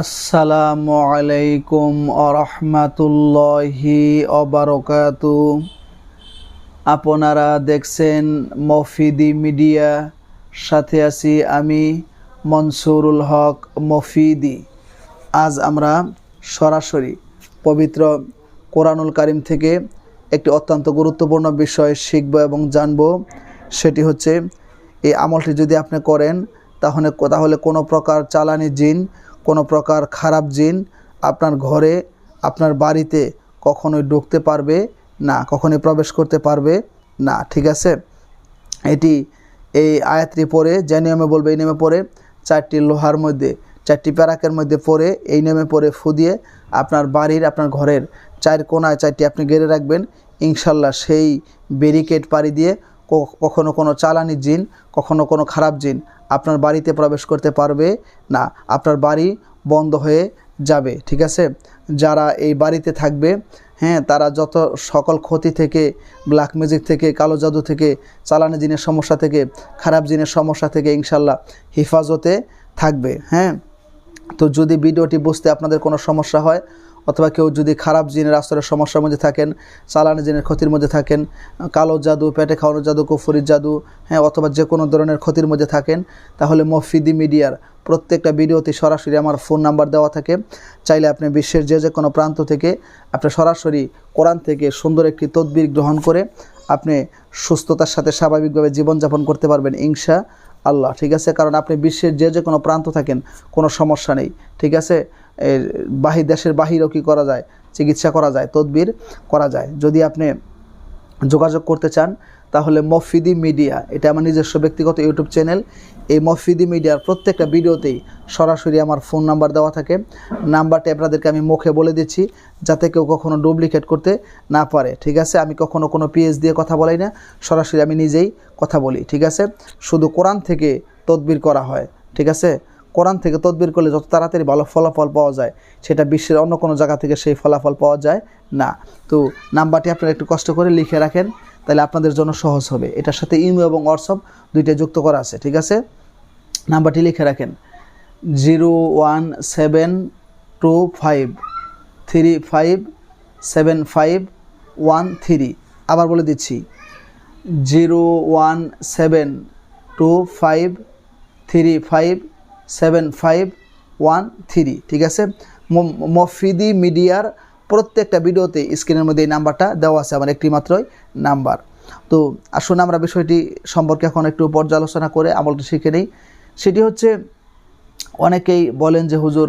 আসসালামু আলাইকুম আরহামাতুল্লাহি অবারকাতু আপনারা দেখছেন মফিদি মিডিয়া, সাথে আছি আমি মনসুরুল হক মফিদি। আজ আমরা সরাসরি পবিত্র কোরআনুল কারিম থেকে একটি অত্যন্ত গুরুত্বপূর্ণ বিষয় শিখব এবং জানব। সেটি হচ্ছে, এই আমলটি যদি আপনি করেন, তাহলে তাহলে কোনো প্রকার চালানি জিন কোনো প্রকার খারাপ জিন আপনার ঘরে, আপনার বাড়িতে কখনোই ঢুকতে পারবে না, কখনোই প্রবেশ করতে পারবে না, ঠিক আছে? এটি এই আয়াতটি পরে যে নিয়মে বলবে এই নিয়মে পরে চারটি লোহার মধ্যে, চারটি প্যারাকের মধ্যে পরে এই নিয়মে পরে ফু দিয়ে আপনার বাড়ির, আপনার ঘরের চার কোনায় চারটি আপনি গেড়ে রাখবেন, ইনশাল্লাহ সেই ব্যারিকেড পাড়ি দিয়ে কখনো কোনো চালানি জিন, কখনো কোনো খারাপ জিন আপনার বাড়িতে প্রবেশ করতে পারবে না। আপনার বাড়ি বন্ধ হয়ে যাবে, ঠিক আছে? যারা এই বাড়িতে থাকবে হ্যাঁ তারা যত সকল ক্ষতি থেকে ব্ল্যাক ম্যাজিক থেকে, কালো জাদু থেকে, চালানি জিনের সমস্যা থেকে, খারাপ জিনের সমস্যা থেকে ইনশাল্লাহ হেফাজতে থাকবে হ্যাঁ? তো যদি ভিডিওটি বুঝতে আপনাদের কোনো সমস্যা হয় অথবা কেউ যদি খারাপ জিনের আস্তরের সমস্যার মধ্যে থাকেন, চালানি জিনের ক্ষতির মধ্যে থাকেন, কালো জাদু, পেটে খাওয়ানো জাদু, কুফুরির জাদু হ্যাঁ অথবা যে কোনো ধরনের ক্ষতির মধ্যে থাকেন, তাহলে মফিদি মিডিয়ার প্রত্যেকটা ভিডিওতে সরাসরি আমার ফোন নাম্বার দেওয়া থাকে। চাইলে আপনি বিশ্বের যে যে কোনো প্রান্ত থেকে আপনি সরাসরি কোরআন থেকে সুন্দর একটি তদবির গ্রহণ করে আপনি সুস্থতার সাথে স্বাভাবিকভাবে জীবনযাপন করতে পারবেন, ইনশা আল্লাহ, ঠিক আছে? কারণ আপনি বিশ্বের যে যে কোনো প্রান্ত থাকেন, কোনো সমস্যা নেই, ঠিক আছে? বাহির, দেশের বাহিরেও কী করা যায়? চিকিৎসা করা যায়, তদবির করা যায়। যদি আপনি যোগাযোগ করতে চান তাহলে মফিদি মিডিয়া, এটা আমার নিজস্ব ব্যক্তিগত ইউটিউব চ্যানেল, এই মফিদি মিডিয়ার প্রত্যেকটা ভিডিওতেই সরাসরি আমার ফোন নাম্বার দেওয়া থাকে। নাম্বারটা আপনাদেরকে আমি মুখে বলে দিচ্ছি, যাতে কেউ কখনো ডুপ্লিকেট করতে না পারে, ঠিক আছে? আমি কখনো কোনো পিএইচ দিয়ে কথা বলাই না, সরাসরি আমি নিজেই কথা বলি, ঠিক আছে? শুধু কোরআন থেকে তদবির করা হয়, ঠিক আছে? কোরআন থেকে তদবির করলে যত তাড়াতাড়ি ভালো ফলাফল পাওয়া যায়, সেটা বিশ্বের অন্য কোনো জায়গা থেকে সেই ফলাফল পাওয়া যায় না। তো নাম্বারটি আপনারা একটু কষ্ট করে লিখে রাখেন, তাহলে আপনাদের জন্য সহজ হবে। এটার সাথে ইমো এবং হোয়াটসঅ্যাপ দুইটা যুক্ত করা আছে, ঠিক আছে? নাম্বারটি লিখে রাখেন। Zero one seven two five three five seven five one three. আবার বলে দিচ্ছি। Zero one seven two five three five seven five one three ঠিক আছে? মফিদি মিডিয়ার প্রত্যেকটা ভিডিওতে স্ক্রিনের মধ্যে এই নাম্বারটা দেওয়া আছে, আমার একটি মাত্রই নাম্বার। তো আসুন আমরা বিষয়টি সম্পর্কে এখন একটু পর্যালোচনা করে আমলটি শিখে নিই। সেটি হচ্ছে, অনেকেই বলেন যে, হুজুর,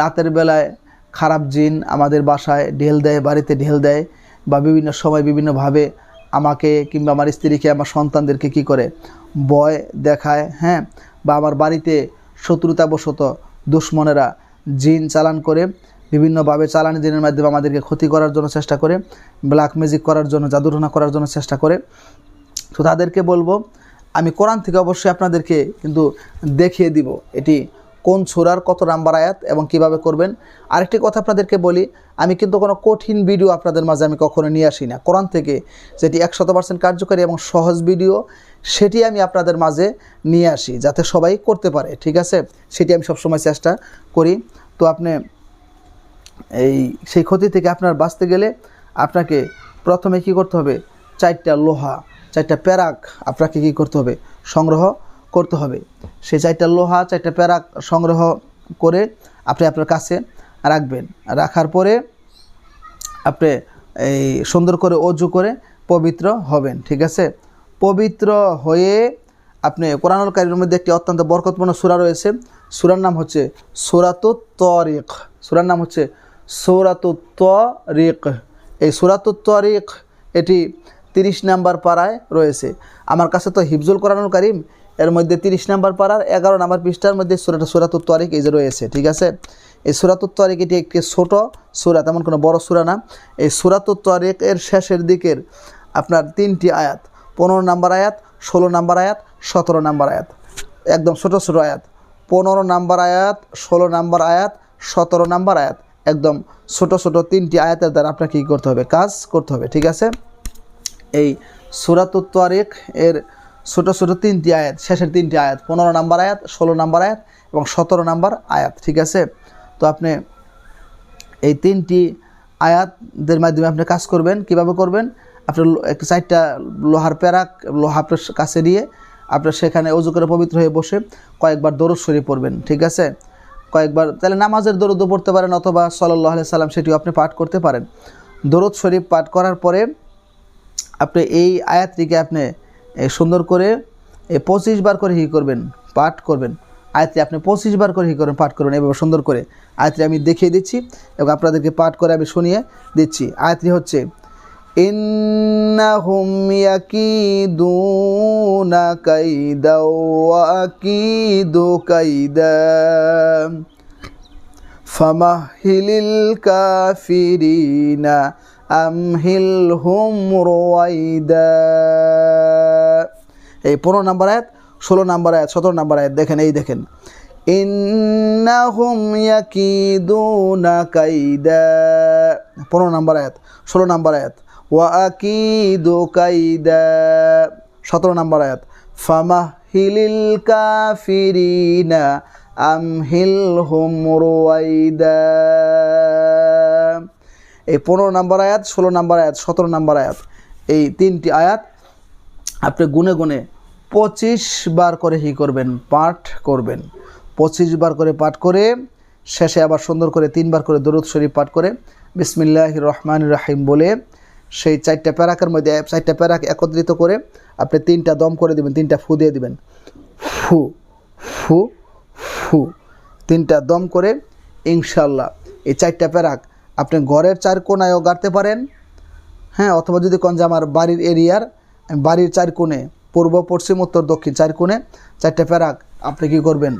রাতের বেলায় খারাপ জিন আমাদের বাসায় ঢেল দেয়, বাড়িতে ঢেল দেয় বা বিভিন্ন সময় বিভিন্নভাবে আমাকে কিংবা আমার স্ত্রীকে, আমার সন্তানদেরকে কি করে? বয় দেখায় হ্যাঁ? বা আমার বাড়িতে শত্রুতাবশত দুশ্মনেরা জিন চালান করে, বিভিন্নভাবে চালানি দিনের মাধ্যমে আমাদেরকে ক্ষতি করার জন্য চেষ্টা করে ব্ল্যাক ম্যাজিক করার জন্য জাদুটনা করার জন্য চেষ্টা করে। তো তাদেরকে বলব, আমি কোরআন থেকে অবশ্যই আপনাদেরকে কিন্তু দেখিয়ে দিব এটি কোন ছোড়ার কত নাম্বার আয়াত এবং কীভাবে করবেন। আরেকটি কথা আপনাদেরকে বলি, আমি কিন্তু কোনো কঠিন ভিডিও আপনাদের মাঝে আমি কখনো নিয়ে আসি না। কোরআন থেকে যেটি একশত পার্সেন্ট কার্যকরী এবং সহজ ভিডিও সেটি আমি আপনাদের মাঝে নিয়ে আসি, যাতে সবাই করতে পারে, ঠিক আছে? সেটি আমি সবসময় চেষ্টা করি। তো আপনি এই, সেই ক্ষতি থেকে আপনার বাঁচতে গেলে আপনাকে প্রথমে কি করতে হবে? চারটা লোহা, চারটা প্যারাক আপনাকে কি করতে হবে? সংগ্রহ করতে হবে। সেই চারটা লোহা, চারটা প্যারাক সংগ্রহ করে আপনি আপনার কাছে রাখবেন। রাখার পরে আপনি এই সুন্দর করে অজু করে পবিত্র হবেন, ঠিক আছে? পবিত্র হয়ে আপনি কোরআনুল মধ্যে একটি অত্যন্ত বরকতপূর্ণ সূরা রয়েছে। সুরার নাম হচ্ছে সূরাতুত তরিক সুরার নাম হচ্ছে সূরাতুত তরিক এই সূরাতুত তরিক এটি তিরিশ নাম্বার পাড়ায় রয়েছে। আমার কাছে তো হিফজুল কোরআনুল কারিম, এর মধ্যে তিরিশ নাম্বার পাড়ার এগারো নাম্বার পৃষ্ঠার মধ্যে সুরাটা সুরাতুত তরিক এই যে রয়েছে, ঠিক আছে? এই সুরাতুত তরিক এটি একটি ছোট সুরা, তেমন কোনো বড় সুরা না। এই সুরাতুত তরিক এর শেষের দিকের আপনার তিনটি আয়াত। পনেরো নাম্বার আয়াত, ষোলো নাম্বার আয়াত, সতেরো নাম্বার আয়াত। একদম ছোটো ছোটো আয়াত। পনেরো নাম্বার আয়াত, ষোলো নাম্বার আয়াত, সতেরো নাম্বার আয়াত। একদম ছোট ছোট তিনটি আয়াতের দ্বারা আপনাকে কী করতে হবে? কাজ করতে হবে, ঠিক আছে? এই সুরাতুত তারিক এর ছোট ছোট তিনটি আয়াত, শেষের তিনটি আয়াত, পনেরো নাম্বার আয়াত, ষোলো নাম্বার আয়াত এবং সতেরো নাম্বার আয়াত, ঠিক আছে? তো আপনি এই তিনটি আয়াতদের মাধ্যমে আপনি কাজ করবেন, কীভাবে করবেন? আপনার চারটা লোহার প্যারাক, লোহা আপনার কাছে দিয়ে আপনার সেখানে অজু করে পবিত্র হয়ে বসে কয়েকবার দরুদ শরীফ পড়বেন, ঠিক আছে? কয়েকবার, তাহলে নামাজের দরুদও পড়তে পারেন অথবা সাল্লাহ সাল্লাম সেটিও আপনি পাঠ করতে পারেন। দরুদ শরীফ পাঠ করার পরে আপনি এই আয়াতটিকে আপনি সুন্দর করে পঁচিশ বার করে হি করবেন, পাঠ করবেন। আয়াতটি আপনি পঁচিশ বার করে হি করবেন, পাঠ করবেন, এভাবে সুন্দর করে। আয়াতটি আমি দেখিয়ে দিচ্ছি এবং আপনাদেরকে পাঠ করে আমি শুনিয়ে দিচ্ছি। আয়াতটি হচ্ছে ইন্নাহুম ইয়াকিদুনা কাইদা ওয়া আকিদু কাইদা فمهل الكافرين أمهلهم رويدا এই পনেরো নাম্বার আয়াত ষোলো নাম্বার আয়াত সতেরো নাম্বার আয়াত দেখেন এই দেখেন ইন্নাহুম ইয়াকিদুনা কাইদা পনেরো নাম্বার আয়াত ষোলো নাম্বার আয়াত সতেরো নাম্বার আয়াত, ফামাহিলিল কাফিরিনা আমহিলহুম রুয়াইদা। এই পনেরো নাম্বার আয়াত, ষোলো নম্বর আয়াত, সতেরো নম্বর আয়াত, এই তিনটি আয়াত আপনি গুনে গুনে পঁচিশ বার করে হি করবেন, পাঠ করবেন। পঁচিশ বার করে পাঠ করে, শেষে আবার সুন্দর করে তিনবার করে দরুদ শরীফ পাঠ করে বিসমিল্লাহ রহমান রাহিম বলে সেই চারটা প্যারাকের মধ্যে চারটা প্যারাক একত্রিত করে আপনি তিনটা দম করে দিবেন, তিনটা ফু দিয়ে দিবেন। ফু ফু ফু। তিনটা দম করে ইনশাল্লাহ এই চারটা প্যারাক আপনি ঘরের চার কোনায়ও গাড়তে পারেন। হ্যাঁ অথবা যদি কন যে আমার বাড়ির এরিয়ার, বাড়ির চার কোণে, পূর্ব, পশ্চিম, উত্তর, দক্ষিণ চার কোণে চারটে প্যারাক আপনি কী করবেন?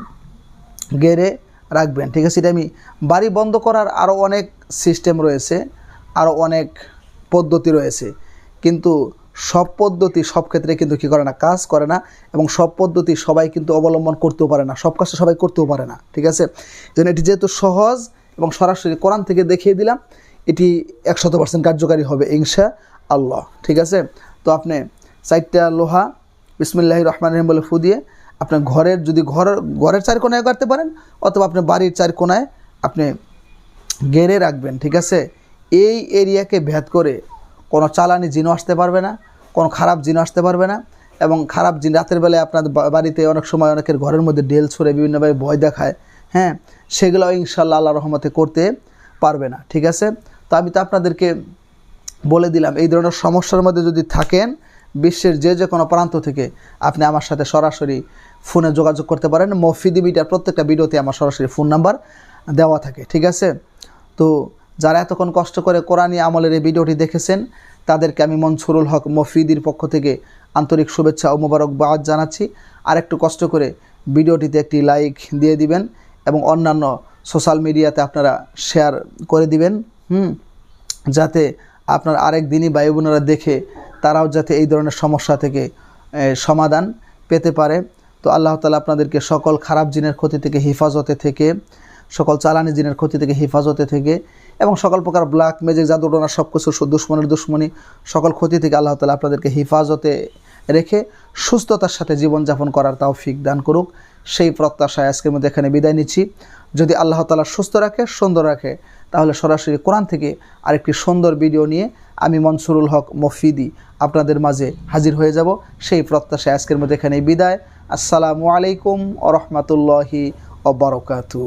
গেড়ে রাখবেন। ঠিক আছে, এটা আমি বাড়ি বন্ধ করার আরও অনেক সিস্টেম রয়েছে আরও অনেক পদ্ধতি রয়েছে। কিন্তু সব পদ্ধতি সব ক্ষেত্রে কিন্তু কী করে না, কাজ করে না এবং সব পদ্ধতি সবাই কিন্তু অবলম্বন করতেও পারে না, সব কাজটা সবাই করতেও পারে না, ঠিক আছে? যেন এটি যেহেতু সহজ এবং সরাসরি কোরআন থেকে দেখিয়ে দিলাম, এটি একশত পার্সেন্ট কার্যকারী হবে ইনশা আল্লাহ, ঠিক আছে? তো আপনি চারটা লোহা বিসমিল্লাহ রহমান রহিম বলে ফু দিয়ে আপনার ঘরের যদি ঘর, ঘরের চার কোনায় কাটতে পারেন অথবা আপনার বাড়ির চার কোনায় আপনি গেড়ে রাখবেন, ঠিক আছে? এই এরিয়াকে ভেদ করে কোনো চালানি জিনও আসতে পারবে না, কোনো খারাপ জিনও আসতে পারবে না এবং খারাপ জিন রাতের বেলায় আপনাদের বা- বাড়িতে অনেক সময় অনেকের ঘরের মধ্যে ডেল ছড়ে বিভিন্নভাবে ভয় দেখায় হ্যাঁ? সেগুলো ইনশাল্লাহ আল্লাহ রহমতে করতে পারবে না, ঠিক আছে? তো আমি তো আপনাদেরকে বলে দিলাম, এই ধরনের সমস্যার মধ্যে যদি থাকেন, বিশ্বের যে যে কোনো প্রান্ত থেকে আপনি আমার সাথে সরাসরি ফোনে যোগাযোগ করতে পারেন। মফিদি বিটার প্রত্যেকটা ভিডিওতে আমার সরাসরি ফোন নাম্বার দেওয়া থাকে, ঠিক আছে? তো যারা এতক্ষণ কষ্ট করে কোরআনী আমলের এই ভিডিওটি দেখেছেন, তাদেরকে আমি মনসুরুল হক মফিদির পক্ষ থেকে আন্তরিক শুভেচ্ছা ও মোবারকবাদ জানাচ্ছি। আর একটু কষ্ট করে ভিডিওটিতে একটি লাইক দিয়ে দিবেন এবং অন্যান্য সোশ্যাল মিডিয়াতে আপনারা শেয়ার করে দিবেন, হুম? যাতে আপনার আরেক দিনই ভাই বোনেরা দেখে তারাও যাতে এই ধরনের সমস্যা থেকে সমাধান পেতে পারে। তো আল্লাহ তালা আপনাদেরকে সকল খারাপ জিনের ক্ষতি থেকে হেফাজতে থেকে, সকল চালানি জিনের ক্ষতি থেকে হেফাজতে থেকে এবং সকল প্রকার ব্ল্যাক, ম্যাজিক জাদুটনা সব কিছু দুশ্মনের দুশ্মনী, সকল ক্ষতি থেকে আল্লাহ তালা আপনাদেরকে হেফাজতে রেখে সুস্থতার সাথে জীবনযাপন করার তৌফিক দান করুক। সেই প্রত্যাশায় আজকের মধ্যে এখানে বিদায় নিচ্ছি। যদি আল্লাহ তালা সুস্থ রাখে, সুন্দর রাখে, তাহলে সরাসরি কোরআন থেকে আরেকটি সুন্দর ভিডিও নিয়ে আমি মনসুরুল হক মফিদি আপনাদের মাঝে হাজির হয়ে যাব। সেই প্রত্যাশায় আজকের মধ্যে এখানে বিদায়। আসসালামু আলাইকুম ও রহমতুল্লাহি অবরকাতু